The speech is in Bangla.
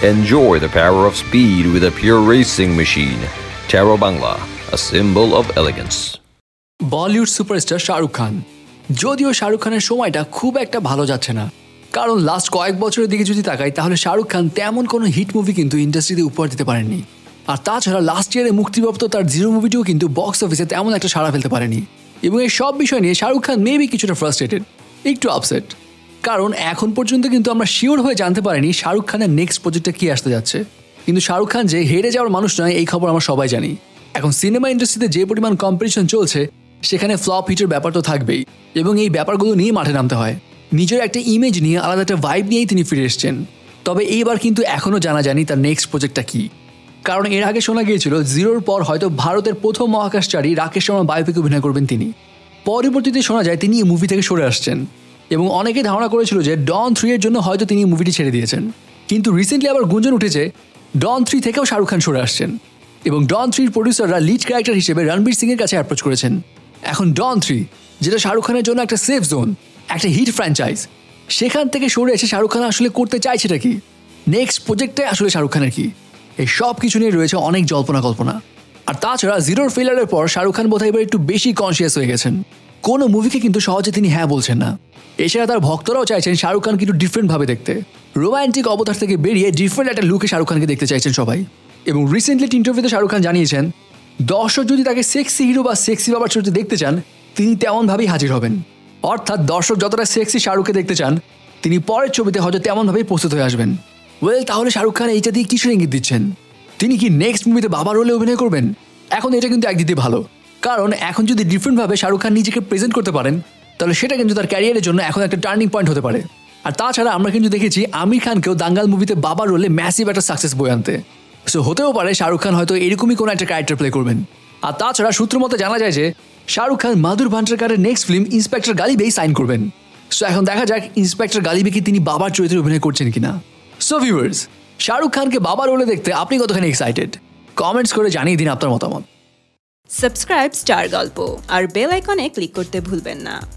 Enjoy the power of speed with a pure racing machine. Taro Bangla, a symbol of elegance. Bollywood superstar Shahrukh Khan যদিও শাহরুখ খানের সময়টা খুব একটা ভালো যাচ্ছে না কারণ লাস্ট কয়েক বছরের দিকে যদি তাকাই তাহলে শাহরুখ খান তেমন কোনো হিট মুভি কিন্তু ইন্ডাস্ট্রিতে উপহার দিতে পারেননি আর তাছাড়া লাস্ট ইয়ারে মুক্তিপ্রাপ্ত তার জিরো মুভিটিও কিন্তু বক্স অফিসে তেমন একটা সাড়া ফেলতে পারেনি এবং এই সব বিষয় নিয়ে শাহরুখ খান মেবি কিছুটা ফ্রাস্ট্রেটেড একটু আপসেট কারণ এখন পর্যন্ত কিন্তু আমরা শিওর হয়ে জানতে পারিনি শাহরুখ খানের নেক্সট প্রজেক্টটা কি আসতে যাচ্ছে। কিন্তু শাহরুখ খান যে হেরে যাওয়ার মানুষ নয়, এই খবর আমরা সবাই জানি। এখন সিনেমা ইন্ডাস্ট্রিতে যে পরিমাণ কম্পিটিশন চলছে, সেখানে ফ্লপ হিটের ব্যাপার তো থাকবেই। এবং এই ব্যাপারগুলো নিয়ে মাঠে নামতে হয়। নিজের একটা ইমেজ নিয়ে আলাদা একটা ভাইব নিয়েই তিনি ফিরে এসছেন। তবে এইবার কিন্তু এখনও জানা যায়নি তার নেক্সট প্রজেক্টটা কি। কারণ এর আগে শোনা গিয়েছিল, জিরোর পর হয়তো ভারতের প্রথম মহাকাশচারী রাকেশ শর্মা বায়োপিকে অভিনয় করবেন তিনি। পরবর্তীতে শোনা যায় তিনি এই মুভি থেকে সরে আসছেন। এবং অনেকে ধারণা করেছিল যে ডন থ্রি এর জন্য হয়তো তিনি মুভিটি ছেড়ে দিয়েছেন। কিন্তু রিসেন্টলি আবার গুঞ্জন উঠেছে, ডন থ্রি থেকেও শাহরুখ খান সরে আসছেন এবং ডন থ্রির প্রডিউসাররা লিড ক্যারেক্টার হিসেবে রণবীর সিং এর কাছে অ্যাপ্রোচ করেছেন। এখন ডন থ্রি যেটা শাহরুখ খানের জন্য একটা সেফ জোন একটা হিট ফ্র্যাঞ্চাইজ সেখান থেকে সরে এসে শাহরুখ খান আসলে করতে চাইছেটা কি? নেক্সট প্রজেক্টে আসলে শাহরুখ খানের কি? এই সব কিছু নিয়ে রয়েছে অনেক জল্পনা কল্পনা আর তাছাড়া জিরোর ফেলারের পর শাহরুখ খান বোধহয় এবার একটু বেশি কনসিয়াস হয়ে গেছেন। কোনো মুভিকে কিন্তু সহজে তিনি হ্যাঁ বলছেন না। এছাড়া তার ভক্তরাও চাইছেন শাহরুখ খানকে একটু ডিফারেন্টভাবে দেখতে। রোমান্টিক অবতার থেকে বেরিয়ে ডিফারেন্ট একটা লুকে শাহরুখ খানকে দেখতে চাইছেন সবাই। এবং রিসেন্টলি ইন্টারভিউতে শাহরুখ খান জানিয়েছেন, দর্শক যদি তাকে সেক্সি হিরো বা সেক্সি বাবার চরিত্রে দেখতে চান, তিনি তেমনভাবেই হাজির হবেন। অর্থাৎ দর্শক যতটা সেক্সি শাহরুখকে দেখতে চান, তিনি পরের ছবিতে হয়তো তেমনভাবেই প্রস্তুত হয়ে আসবেন। ওয়েল তাহলে শাহরুখ খান এইটা দিয়ে কিসের ইঙ্গিত দিচ্ছেন? তিনি কি নেক্সট মুভিতে বাবার রোলে অভিনয় করবেন? এখন এটা কিন্তু একদিকে ভালো। কারণ এখন যদি ডিফারেন্টভাবে শাহরুখ খান নিজেকে প্রেজেন্ট করতে পারেন, তাহলে সেটা কিন্তু তার ক্যারিয়ারের জন্য এখন একটা টার্নিং পয়েন্ট হতে পারে। আর তাছাড়া আমরা কিন্তু দেখেছি আমির খানকেও দাঙ্গাল মুভিতে বাবার রোলে ম্যাসিভ একটা সাকসেস বই আনতে। সো হতেও পারে শাহরুখ খান হয়তো এরকমই কোনো একটা ক্যারেক্টার প্লে করবেন। আর তাছাড়া সূত্র মতে জানা যায় যে, শাহরুখ খান মাধুর ভান্ডারকারের নেক্সট ফিল্ম ইন্সপেক্টর গালিবেই সাইন করবেন। সো এখন দেখা যাক ইন্সপেক্টর গালিবে কি তিনি বাবার চরিত্রে অভিনয় করছেন কিনা। সো ভিউয়ার্স শাহরুখ খানকে বাবার রোলে দেখতে আপনি কতখানি এক্সাইটেড কমেন্টস করে জানিয়ে দিন আপনার মতামত। সাবস্ক্রাইব স্টার গল্প আর বেল আইকনে ক্লিক করতে ভুলবেন না।